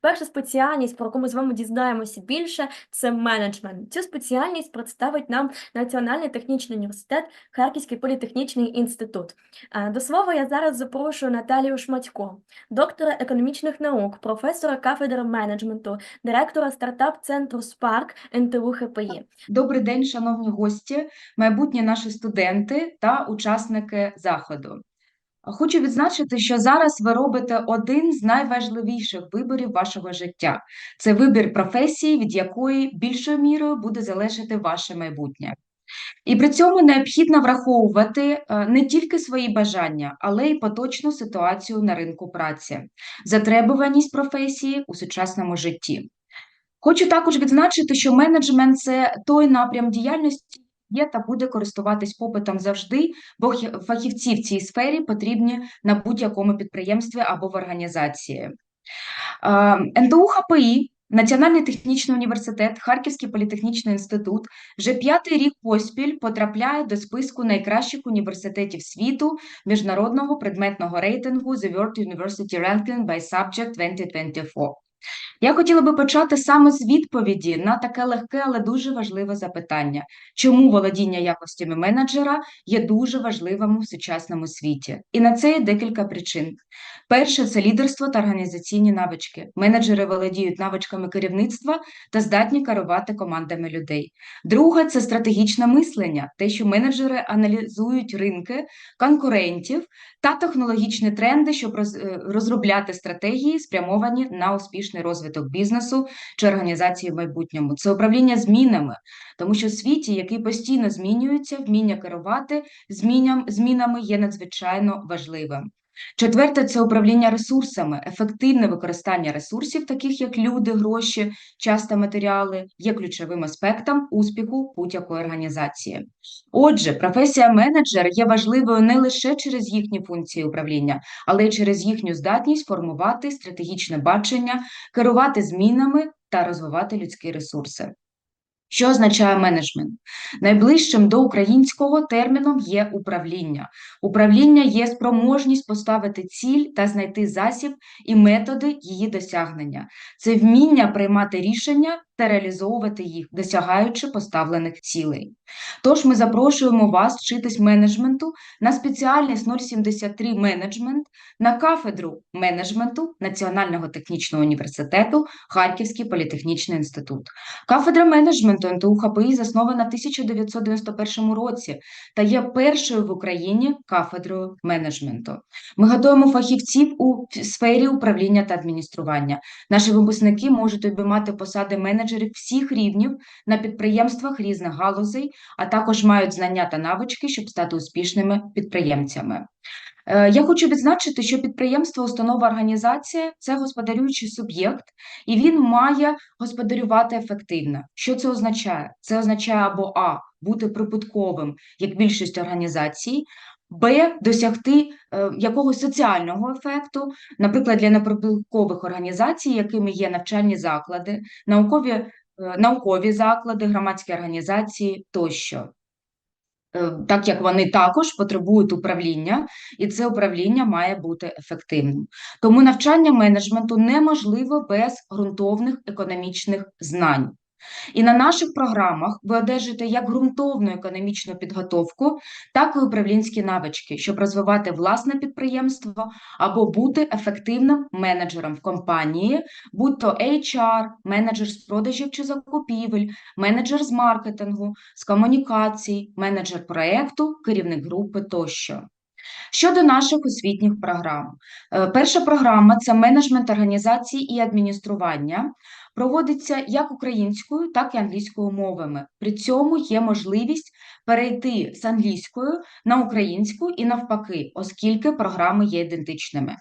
Перша спеціальність, про яку ми з вами дізнаємося більше, це менеджмент. Цю спеціальність представить нам Національний технічний університет, Харківський політехнічний інститут. Е, До слова, я зараз запрошую Наталію Шматько, доктора економічних наук, професора кафедри менеджменту, директора стартап-центру Spark НТУ ХПІ. Добрий день, шановні гості, майбутні наші студенти та учасники заходу. Хочу відзначити, що зараз ви робите один з найважливіших виборів вашого життя. Це вибір професії, від якої більшою мірою буде залежати ваше майбутнє. І при цьому необхідно враховувати е, не тільки свої бажання, але й поточну ситуацію на ринку праці, затребуваність професії у сучасному житті. Хочу також відзначити, що менеджмент це той напрям діяльності, є та буде користуватись попитом завжди, бо фахівці в цій сфері потрібні на будь-якому підприємстві або в організації. НТУ ХПІ, Національний технічний університет, Харківський політехнічний інститут вже п'ятий рік поспіль потрапляє до списку найкращих університетів світу міжнародного предметного рейтингу The World University Ranking by Subject 2024. Я хотіла би почати саме з відповіді на таке легке, але дуже важливе запитання: чому володіння якостями менеджера є дуже важливим у сучасному світі? І на це є декілька причин. Перше це лідерство та організаційні навички. Менеджери володіють навичками керівництва та здатні керувати командами людей. Друге це стратегічне мислення, те, що менеджери аналізують ринки, конкурентів та технологічні тренди, щоб е, розробляти стратегії, спрямовані на успішний розвиток бізнесу чи організації в майбутньому. Це управління змінами, тому що в світі, який постійно змінюється, вміння керувати зміням, змінами є надзвичайно важливим. Четверте це управління ресурсами, ефективне використання ресурсів, таких як люди, гроші, час та матеріали, є ключовим аспектом успіху будь-якої організації. Отже, професія менеджера є важливою не лише через їхні функції управління, але й через їхню здатність формувати стратегічне бачення, керувати змінами та розвивати людські ресурси. Що означає менеджмент? Найближчим до українського терміном є управління. Управління є спроможність поставити ціль та знайти засіб і методи її досягнення. Це вміння приймати рішення та реалізовувати їх, досягаючи поставлених цілей. Тож ми запрошуємо вас вчитись менеджменту на спеціальність 073 менеджмент на кафедру менеджменту Національного технічного університету Харківський політехнічний інститут. Кафедра менеджменту НТУ ХПІ заснована в 1991 році та є першою в Україні кафедрою менеджменту. Ми готуємо фахівців у сфері управління та адміністрування. Наші випускники можуть обіймати посади менеджерів всіх рівнів на підприємствах різних галузей, а також мають знання та навички, щоб стати успішними підприємцями. Е, Я хочу відзначити, що підприємство, установа, організація це господарюючий суб'єкт, і він має господарювати ефективно. Що це означає? Це означає або А бути прибутковим, як більшість організацій, Б досягти е, якогось соціального ефекту, наприклад, для неприбуткових організацій, якими є навчальні заклади, наукові, е, наукові заклади, громадські організації тощо. Е, Так як вони також потребують управління, і це управління має бути ефективним. Тому навчання менеджменту неможливо без ґрунтовних економічних знань. І на наших програмах ви одержите як ґрунтовну економічну підготовку, так і управлінські навички, щоб розвивати власне підприємство або бути ефективним менеджером в компанії, будь то HR, менеджер з продажів чи закупівель, менеджер з маркетингу, з комунікацій, менеджер проєкту, керівник групи тощо. Щодо наших освітніх програм, Е, перша програма це менеджмент організації і адміністрування. Проводиться як українською, так і англійською мовами. При цьому є можливість перейти з англійською на українську і навпаки, оскільки програми є ідентичними.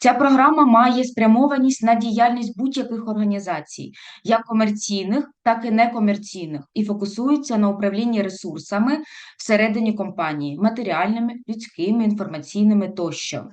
Ця програма має спрямованість на діяльність будь-яких організацій, як комерційних, так і некомерційних, і фокусується на управлінні ресурсами всередині компанії, матеріальними, людськими, інформаційними тощо.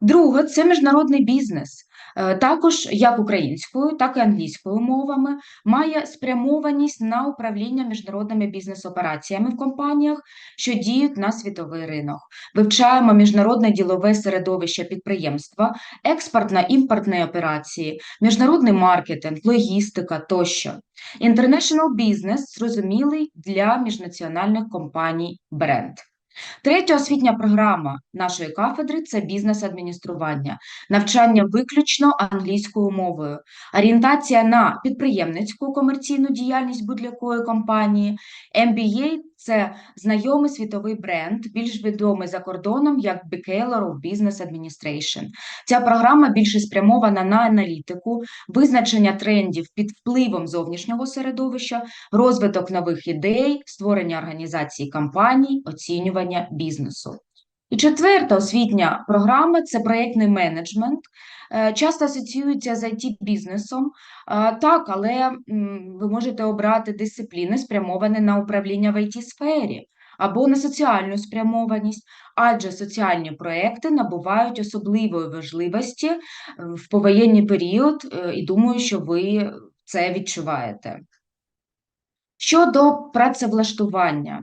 Друге це міжнародний бізнес. Е, Також як українською, так і англійською мовами має спрямованість на управління міжнародними бізнес-операціями в компаніях, що діють на світовий ринок. Вивчаємо міжнародне ділове середовище підприємства, експортно-імпортні операції, міжнародний маркетинг, логістика тощо. International Business – зрозумілий для міжнаціональних компаній бренд. Третя освітня програма нашої кафедри це бізнес-адміністрування, навчання виключно англійською мовою, орієнтація на підприємницьку комерційну діяльність будь-якої компанії. MBA – це знайомий світовий бренд, більш відомий за кордоном як Bachelor of Business Administration. Ця програма більше спрямована на аналітику, визначення трендів під впливом зовнішнього середовища, розвиток нових ідей, створення організацій компаній, оцінювання бізнесу. І четверта освітня програма це проєктний менеджмент. Е, Часто асоціюється з IT-бізнесом. Е, Так, але ви можете обрати дисципліни, спрямовані на управління в IT-сфері або на соціальну спрямованість, адже соціальні проекти набувають особливої важливості е, в повоєнний період, і думаю, що ви це відчуваєте. Щодо працевлаштування.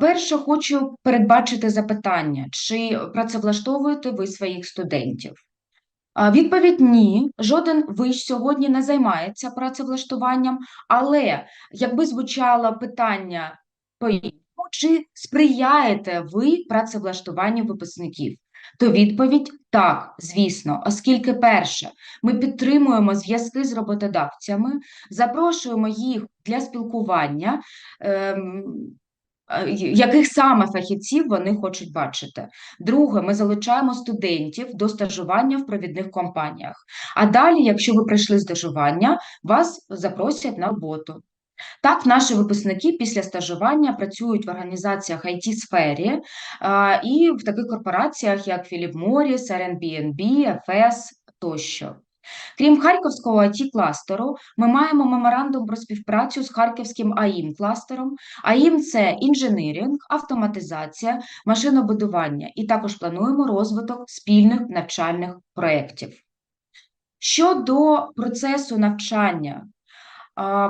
Перше, хочу передбачити запитання, чи працевлаштовуєте ви своїх студентів? Відповідь ні. Жоден виш сьогодні не займається працевлаштуванням, але якби звучало питання по-іншому, чи сприяєте ви працевлаштуванню випускників? То відповідь так, звісно, оскільки перше, ми підтримуємо зв'язки з роботодавцями, запрошуємо їх для спілкування. ем, яких саме фахівців вони хочуть бачити. Друге, ми залучаємо студентів до стажування в провідних компаніях. А далі, якщо ви прийшли стажування, вас запросять на роботу. Так, наші випускники після стажування працюють в організаціях IT-сфері а, і в таких корпораціях, як Philip Morris, Airbnb, FS тощо. Крім Харківського IT-кластеру, ми маємо меморандум про співпрацю з Харківським АІМ-кластером. АІМ – це інженерінг, автоматизація, машинобудування, і також плануємо розвиток спільних навчальних проєктів. Щодо процесу навчання,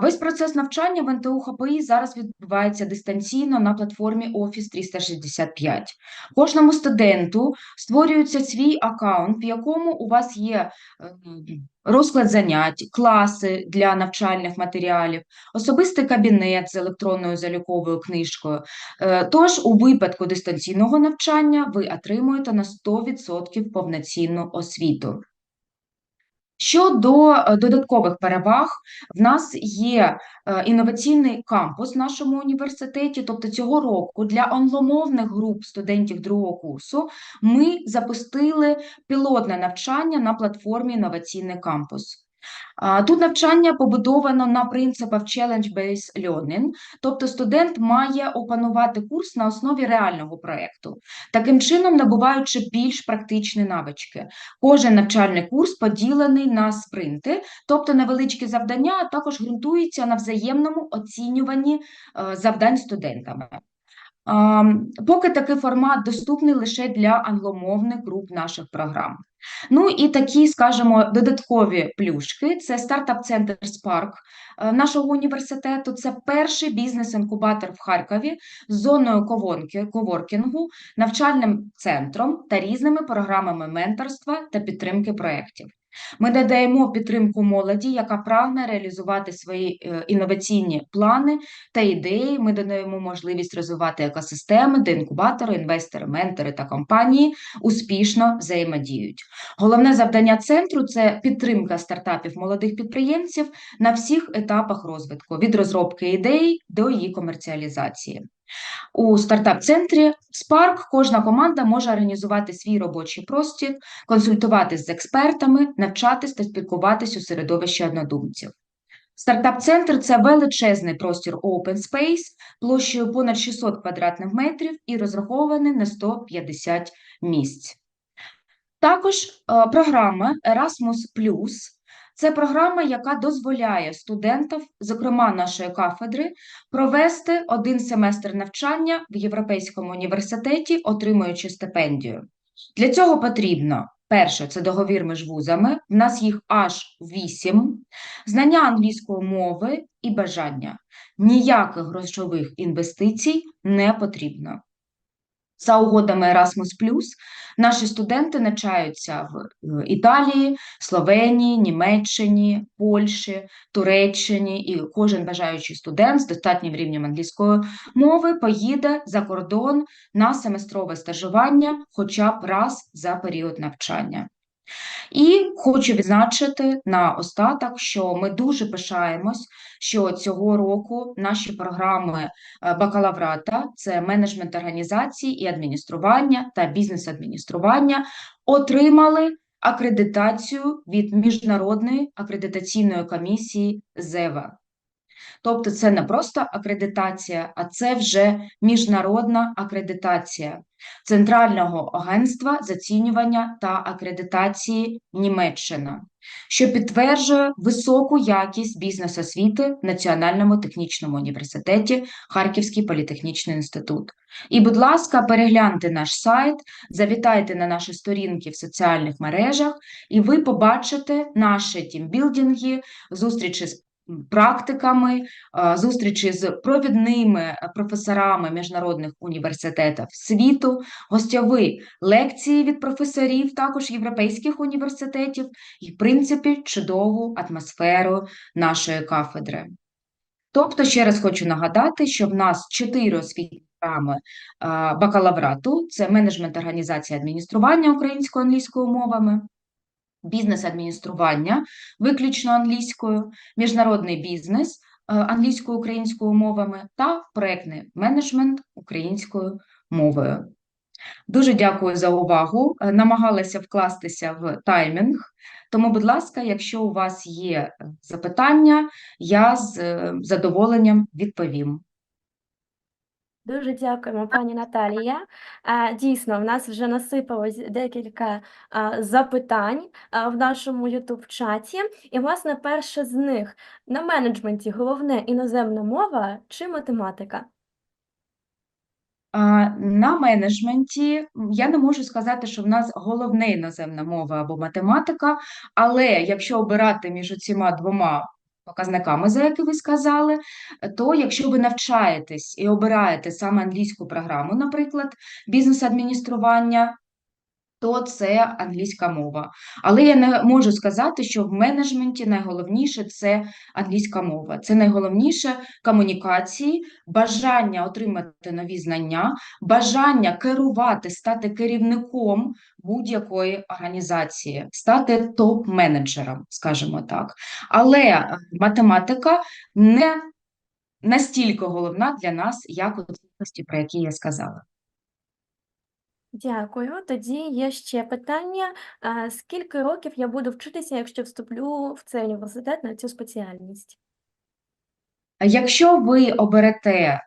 Весь процес навчання в НТУ ХПІ зараз відбувається дистанційно на платформі Office 365. Кожному студенту створюється свій аккаунт, в якому у вас є е, розклад занять, класи для навчальних матеріалів, особистий кабінет з електронною заліковою книжкою. Е, Тож, у випадку дистанційного навчання ви отримуєте на 100% повноцінну освіту. Щодо е, додаткових переваг, в нас є е, інноваційний кампус в нашому університеті. Тобто цього року для англомовних груп студентів другого курсу ми запустили пілотне навчання на платформі Інноваційний кампус. Тут навчання побудовано на принципах Challenge-Based Learning, тобто студент має опанувати курс на основі реального проєкту, таким чином набуваючи більш практичні навички. Кожен навчальний курс поділений на спринти, тобто невеличкі завдання, а також ґрунтується на взаємному оцінюванні е, завдань студентами. Поки такий формат доступний лише для англомовних груп наших програм. Ну і такі, скажімо, додаткові плюшки це стартап-центр Spark е, нашого університету. Це перший бізнес-інкубатор в Харкові з зоною ковонки- коворкінгу, навчальним центром та різними програмами менторства та підтримки проєктів. Ми надаємо підтримку молоді, яка прагне реалізувати свої е, інноваційні плани та ідеї. Ми надаємо можливість розвивати екосистеми, де інкубатори, інвестори, ментори та компанії успішно взаємодіють. Головне завдання центру це підтримка стартапів молодих підприємців на всіх етапах розвитку від розробки ідей до її комерціалізації. У стартап-центрі Spark кожна команда може організувати свій робочий простір, консультуватись з експертами, навчатись та спілкуватись у середовищі однодумців. Стартап-центр це величезний простір open space площею понад 600 квадратних метрів і розрахований на 150 місць. Також е, програма Erasmus+, це програма, яка дозволяє студентам, зокрема нашої кафедри, провести один семестр навчання в Європейському університеті, отримуючи стипендію. Для цього потрібно Перше це договір між вузами. В нас їх аж вісім. Знання англійської мови і бажання. Ніяких грошових інвестицій не потрібно. За угодами Erasmus+, наші студенти навчаються в Італії, Словенії, Німеччині, Польщі, Туреччині, і кожен бажаючий студент з достатнім рівнем англійської мови поїде за кордон на семестрове стажування хоча б раз за період навчання. І хочу відзначити на остаток, що ми дуже пишаємось, що цього року наші програми е, бакалаврата, це менеджмент організації і адміністрування та бізнес-адміністрування, отримали акредитацію від Міжнародної акредитаційної комісії ЗЕВА. Тобто це не просто акредитація, а це вже міжнародна акредитація Центрального агентства з оцінювання та акредитації Німеччина, що підтверджує високу якість бізнес-освіти в Національному технічному університеті Харківський політехнічний інститут. І, будь ласка, перегляньте наш сайт, завітайте на наші сторінки в соціальних мережах, і ви побачите наші тімбілдинги, зустрічі з практиками, е, зустрічі з провідними е, професорами міжнародних університетів світу, гостьові лекції від професорів також європейських університетів і, в принципі, чудову атмосферу нашої кафедри. Тобто, ще раз хочу нагадати, що в нас чотири освітні програми е, бакалаврату: це менеджмент організації адміністрування українською англійською мовами, бізнес-адміністрування виключно англійською, міжнародний бізнес е, англійською українською мовами та проектний менеджмент українською мовою. Дуже дякую за увагу. Е, Намагалася вкластися в таймінг. Тому, будь ласка, якщо у вас є е, запитання, я з задоволенням відповім. Дуже дякуємо, пані Наталія. Дійсно, в нас вже насипалось декілька запитань в нашому YouTube-чаті. І, власне, перше з них на менеджменті головне іноземна мова чи математика? На менеджменті я не можу сказати, що в нас головне іноземна мова або математика, але якщо обирати між цими двома показниками, за які ви сказали, то якщо ви навчаєтесь і обираєте саме англійську програму, наприклад, бізнес-адміністрування, то це англійська мова. Але я не можу сказати, що в менеджменті найголовніше це англійська мова. Це найголовніше комунікації, бажання отримати нові знання, бажання керувати, стати керівником будь-якої організації, стати топ-менеджером, скажімо так. Але е, математика не настільки головна для нас, як у цінності, про які я сказала. Дякую. Тоді є ще питання. А Скільки років я буду вчитися, якщо вступлю в цей університет на цю спеціальність? Якщо ви оберете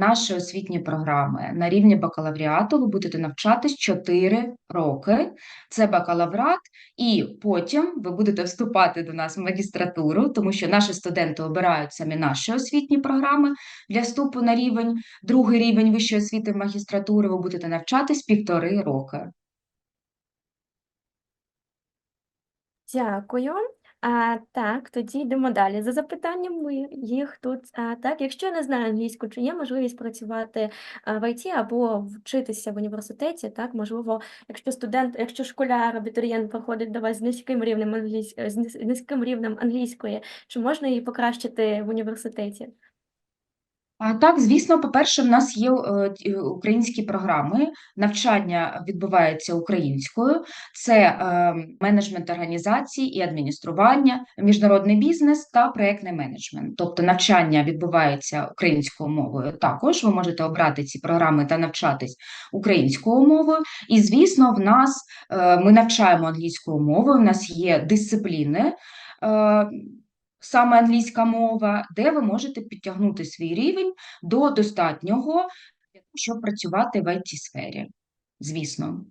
наші освітні програми на рівні бакалавріату, ви будете навчатись 4 роки. Це бакалаврат, і потім ви будете вступати до нас в магістратуру, тому що наші студенти обирають самі наші освітні програми для вступу на рівень, другий рівень вищої освіти в магістратуру. Ви будете навчатись півтори роки. Дякую. А, так, тоді йдемо далі. За запитаннями їх тут. А, так, якщо я не знаю англійську, чи є можливість працювати в ІТ або вчитися в університеті? Так, можливо, якщо студент, якщо школяр, абітурієнт приходить до вас з низьким рівнем англійсь... з низьким рівнем англійської, чи можна її покращити в університеті? Так, звісно, по-перше, в нас є е, українські програми, навчання відбувається українською, це е, менеджмент організації і адміністрування, міжнародний бізнес та проектний менеджмент. Тобто навчання відбувається українською мовою. Також ви можете обрати ці програми та навчатись українською мовою. І, звісно, в нас е, ми навчаємо англійською мовою, в нас є дисципліни. Саме англійська мова, де ви можете підтягнути свій рівень до достатнього, щоб працювати в IT-сфері, звісно.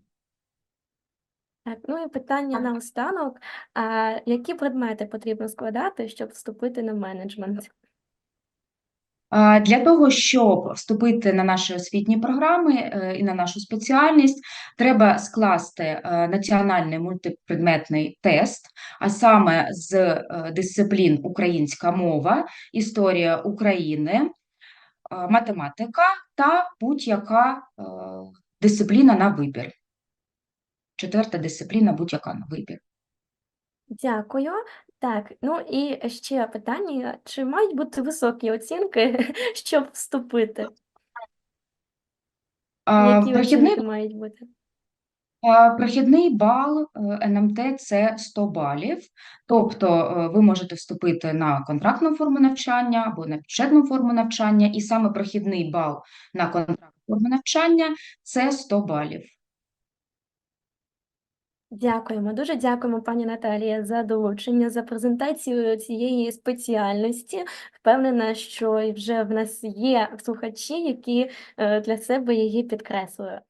Так, ну і питання наостанок. А, які предмети потрібно складати, щоб вступити на менеджмент? Для того, щоб вступити на наші освітні програми е, і на нашу спеціальність, треба скласти е, національний мультипредметний тест, а саме з е, дисциплін українська мова, історія України, математика та будь-яка дисципліна на вибір. Четверта дисципліна будь-яка на вибір. Дякую. Так, ну і ще питання: чи мають бути високі оцінки, щоб вступити? А, Які Прохідний оцінки мають бути? А, Прохідний бал е, НМТ – це 100 балів, тобто е, ви можете вступити на контрактну форму навчання або на бюджетну форму навчання, і саме прохідний бал на контрактну форму навчання – це 100 балів. Дякуємо, дуже дякуємо, пані Наталія, за долучення, за презентацію цієї спеціальності. Впевнена, що вже в нас є слухачі, які е, для себе її підкреслили.